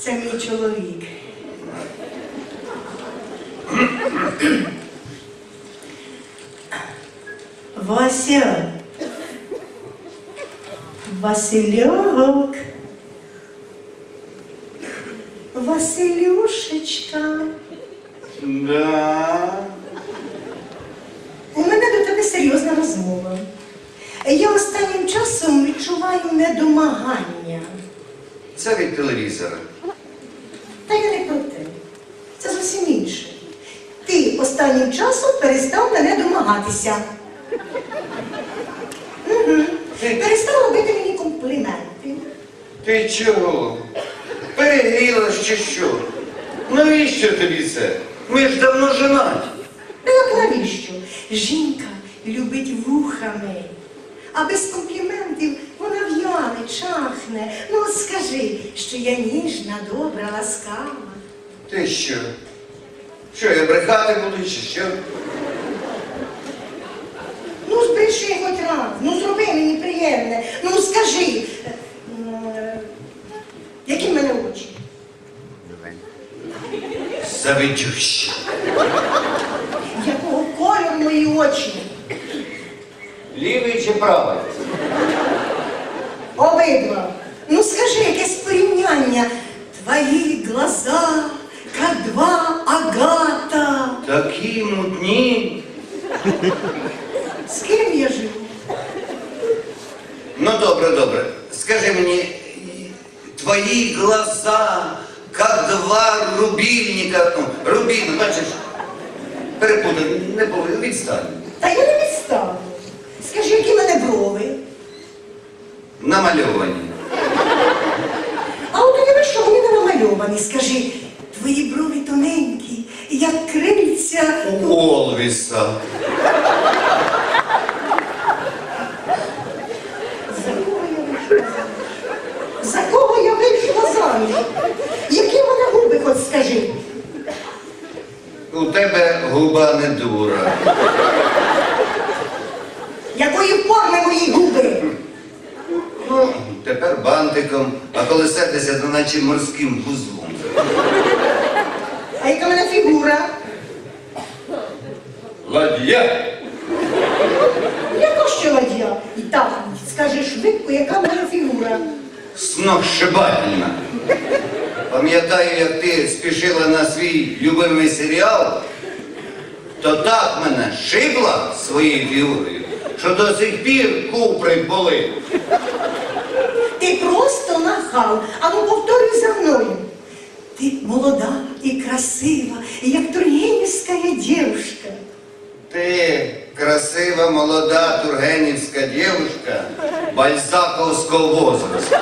Це мій чоловік. Вася. Васильок. Василюшечка. Да. У мене до тебе серйозна розмова. Я останнім часом відчуваю недомагання. Це від телевізора. Та я не про те. Це зовсім інше. Ти останнім часом перестав мене домагатися. Угу. Перестав робити мені компліменти. Ти чого? Перегрілась чи що? Навіщо тобі це? Ми ж давно женаті. Ну як навіщо? Жінка любить вухами, а без компліментів вона в'яне, чахне. Ну от скажи, що я ніжна, добра, ласкава. Ти що? Що, я брехати буду чи що? Ну, збреши хоч раз, ну зроби мені приємне. Ну скажи, е, е, які в мене очі? Завидющі. Якого кольору мої очі? Лівий чи правий? Обидва. Ну скажи, якесь порівняння. Твої глаза, как два агата. Такі мутні. З ким я живу? Ну добре, добре. Скажи мені, твої глаза, как два рубільника. Ну, рубін, бачиш? Перепутав, не було, відстань. Та я не відстану. Скажи, які в мене брови? Намальовані. А от уяви, що вони не намальовані. Скажи, твої брови тоненькі, як крильця. У Олвіса. За кого я вийшла заміж? За кого я вийшла заміж? Які в мене губи, хоч скажи? У тебе губа не дура. Якої форми мої губи? Бантиком, а коли сердися, то наче морським вузлом. А яка мене фігура? Ладья! Яка ще ладья? І так, скажи швидко, яка мене фігура? Сногсшибательна. Пам'ятаю, як ти спішила на свій любимий серіал, то так мене шибла своєю фігурою, що до сих пір купри болить. Ти просто нахал. А ну повторюй за мною. Ти молода і красива, як тургенівська дівчинка. Ти красива, молода тургенівська дівчинка бальзаковського возрасту.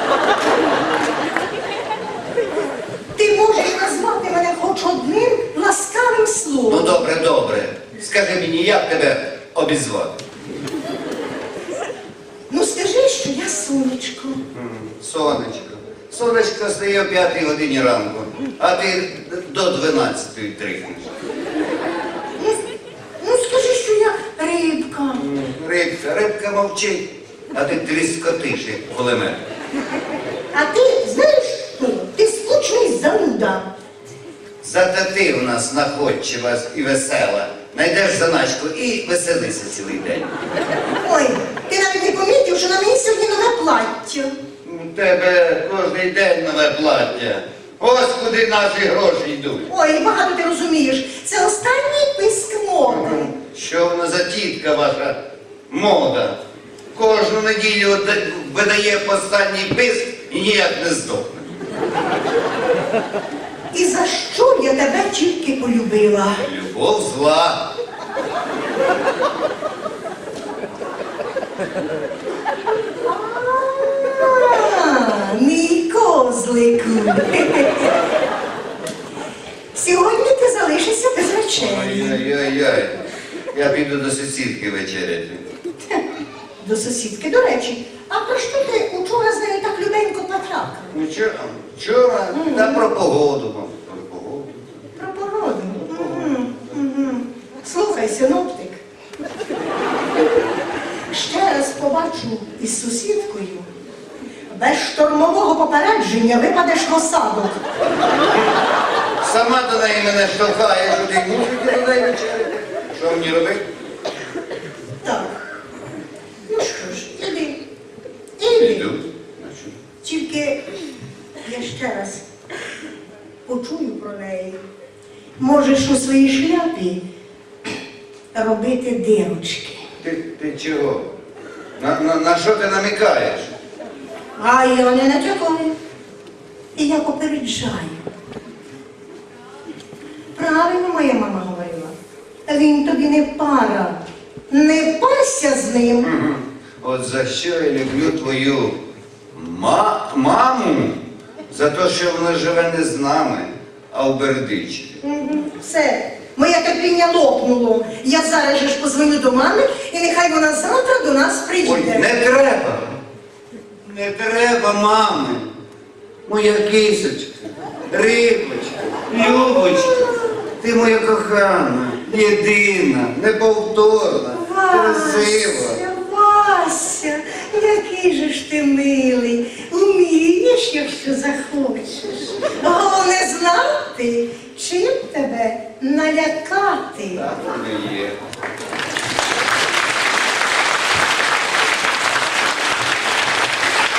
Ти можеш назвати мене хоч одним ласкавим словом. Ну добре, добре. Скажи мені, як тебе обізвати? Ну скажи, що я сонечко. Сонечко. Сонечко стає о п'ятій годині ранку, а ти до 12 трихнеш. Ну, ну скажи, що я рибка. Рибка, рибка мовчить, а ти тріскотиш, як кулемет. А ти знаєш що? Ти скучний зануда. Зате ти у нас находчива і весела. Найдеш заначку і веселися цілий день. Ой, ти навіть не помітив, що на мені сьогодні плаття. У тебе кожен день нове плаття. Ось куди наші гроші йдуть. Ой, багато ти розумієш. Це останній писк моди. Що вона за тітка ваша мода? Кожну неділю видає останній писк і ніяк не здохне. І за що я тебе тільки полюбила? Любов зла. А, мій козлику. Сьогодні ти залишишся без речей. Ай-яй-яй. Я піду до сусідки вечеряти. До сусідки, до речі. А про що ти учора з нею так любенько потрапив? Чого? Вчора та про погоду. Про погоду. Про породу. Мгм, мгм. Слухай, синоптик. Ще раз побачу із сусідкою. Без штормового попередження випадеш в осадок. мене штовхаєш, що ти мушу йти туди вечеряти. Що мені робити? Так. Ну що ж, іди. Іди. Тільки я ще раз почую про неї. Можеш у своїй шляпі робити дирочки. Ти, ти чого? На, на, на що ти намікаєш? А я не натякаю. І я попереджаю. Правильно моя мама говорила. Він тобі не пара. Не парся з ним. От за що я люблю твою ма- маму? За те, що вона живе не з нами, а в Бердичеві. Мгм. Все, моє терпіння лопнуло. Я зараз же ж позвоню до мами, і нехай вона завтра до нас Ой, не треба. Не треба, мами. Моя кисочка, рибочка, любочка. Ти моя кохана, єдина, неповторна, красива. Вася, Вася, який же ж ти милий. Вмієш, якщо захочеш. Головне знати, чим тебе налякати. Так воно і є.